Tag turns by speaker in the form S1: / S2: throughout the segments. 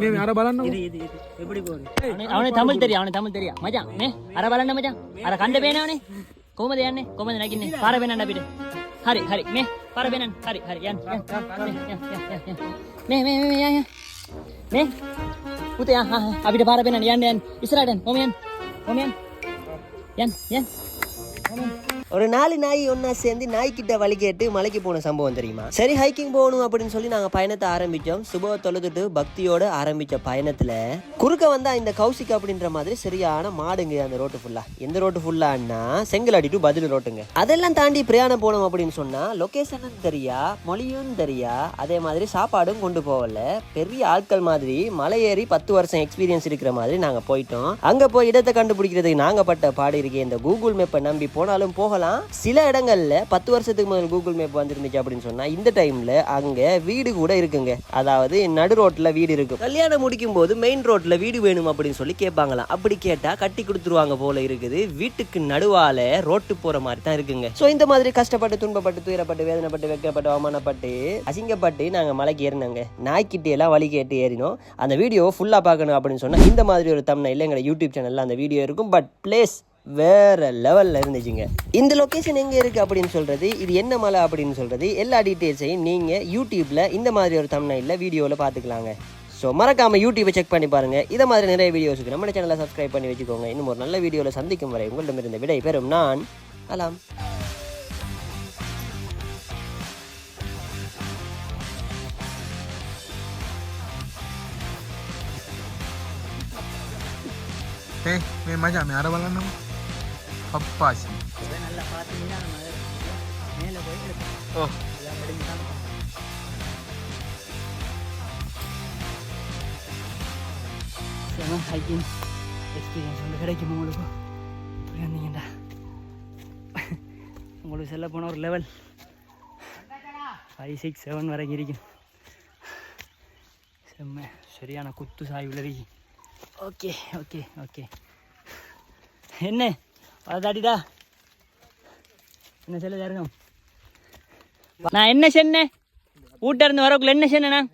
S1: මේ අර බලන්න
S2: இது இது இது எப்படி போகுது அவனுக்கு தமிழ் தெரியும் அவனுக்கு தமிழ் தெரியும் மச்சான் மே අර බලන්න මචං අර කණ්ඩ පේනවනේ කොහමද යන්නේ කොහමද නැගින්නේ පාර පේනන්න අපිට හරි හරි මේ පාර පේනන්න හරි හරි යන්න යන්න මේ මේ මේ මේ යන්න මේ පුතේ ආ, ආ, ආ, අපිට පාර පේනන්න යන්න යන්න ඉස්සරහට යන්න කොහම යන්න කොහම යන්න යන්න යන්න
S3: ஒரு நாலு நாய் ஒன்னா சேர்ந்து நாய்க்கிட்ட வழி கேட்டு மலைக்கு போன சம்பவம் தெரியுமா? சரி ஹைக்கிங் போகணும் அப்படின்னு சொல்லி நாங்க பயணத்தை ஆரம்பிச்சோம். சுப தொழுதுட்டு பக்தியோட ஆரம்பிச்ச பயணத்துல குறுக்க வந்தா இந்த கௌசிக் அப்படின்ற மாதிரி சரியான மாடுங்க அந்த ரோட்டு ஃபுல்லா எந்த ரோட்டு ஃபுல்லான்னா செங்கலாடி டு பதில் ரோட்டுங்க. அதெல்லாம் தாண்டி பிரயாணம் போனோம் அப்படின்னு சொன்னா லொகேஷனும் தெரியா மொழியும் தெரியா அதே மாதிரி சாப்பாடும் கொண்டு போகல. பெரிய ஆட்கள் மாதிரி மலை ஏறி பத்து வருஷம் எக்ஸ்பீரியன்ஸ் இருக்கிற மாதிரி நாங்க போயிட்டோம். அங்க போய் இடத்தை கண்டுபிடிக்கிறதுக்கு நாங்க பட்ட பாடு இருக்கே இந்த கூகுள் மேப்பை நம்பி போனாலும் போகலாம். சில இடங்களில் பத்து வருஷத்துக்கு முதல் கூகுள் மேப் வந்துருந்துச்சு அப்படின்னு சொன்னால் இந்த டைமில் அங்கே வீடு கூட இருக்குங்க. அதாவது நடு ரோட்டில் வீடு இருக்கும். கல்யாணம் முடிக்கும் போது மெயின் ரோட்டில் வீடு வேணும் அப்படின்னு சொல்லி கேட்பாங்களாம். அப்படி கேட்டால் கட்டி கொடுத்துருவாங்க போல இருக்குது. வீட்டுக்கு நடுவால் ரோட்டு போகிற மாதிரி தான் இருக்குங்க. ஸோ இந்த மாதிரி கஷ்டப்பட்டு துன்பப்பட்டு துயரப்பட்டு வேதனைப்பட்டு வெக்கப்பட்டு அவமானப்பட்டு அசிங்கப்பட்டு நாங்கள் மலைக்கு ஏறினோங்க. நாய்க்கிட்டே எல்லாம் வழி கேட்டு ஏறினோம். அந்த வீடியோ ஃபுல்லாக பார்க்கணும் அப்படின்னு சொன்னால் இந்த மாதிரி ஒரு தம்னை இல்லை எங்களோட யூடியூப் சேனலில் அந்த வீடியோ இருக்கும். பட் ப்ளேஸ் வேறு லெவலில் இருந்துச்சுங்க. இந்த லொக்கேஷன் எங்கே இருக்குது அப்படின்னு சொல்கிறது இது என்ன மலை அப்படின்னு சொல்கிறது எல்லா டீட்டெயில்ஸையும் நீங்கள் யூடியூப்பில் இந்த மாதிரி ஒரு தமிழ்நாட்டில் வீடியோவில் பார்த்துக்கலாங்க. ஸோ மறக்காமல் யூடியூப்பை செக் பண்ணி பாருங்கள் இதை மாதிரி நிறைய வீடியோஸுக்கு நம்ம சேனலை சப்ஸ்கிரைப் பண்ணி வச்சுக்கோங்க. இன்னும் ஒரு நல்ல வீடியோவில் சந்திக்கும் வரை உங்களிடமிருந்து விடை பெறும் நான் அலாம்
S2: பார்த்தீங்கன்னா மேலே போய்
S1: ඕ
S2: செம ஹைக்கிங் எக்ஸ்பீரியன்ஸ் வந்து கிடைக்கும் உங்களுக்கு புரியாந்தீங்கடா உங்களுக்கு செல்ல போன ஒரு லெவல் ஃபைவ் சிக்ஸ் செவன் வரைக்கும் இருக்கும் செம்ம. சரியான குத்து சாய்வில் இருக்கு ஓகே ஓகே ஓகே என்ன? அதாடிடா. என்ன செல்ல தரணும் நான் என்ன சொன்னேன் வீட்டை இருந்து வரக்குள்ள என்ன சொன்னேன்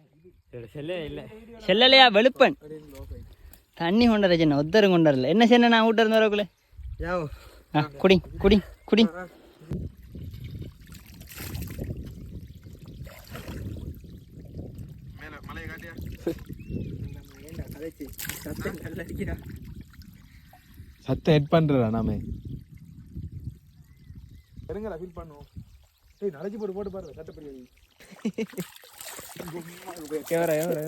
S2: செல்லலையா? வெளுப்பன். தண்ணி கொண்டர சின்ன ஒத்தரும் கொண்டரல என்ன செய்ய நான் வீட்டு இருந்து வரக்குள்ள?
S3: யாவ்.
S2: ஆ குடி குடி குடி.
S1: மேல மலையை காட்டியா? சத்தம் ஹெட் பண்றா நாம. இருங்கடா ஃபீல் பண்ணுவோம். டேய் நடைச்சு போட்டு போட்டு பாரு சட்டப்படி கேமரா கேமரா கேமரா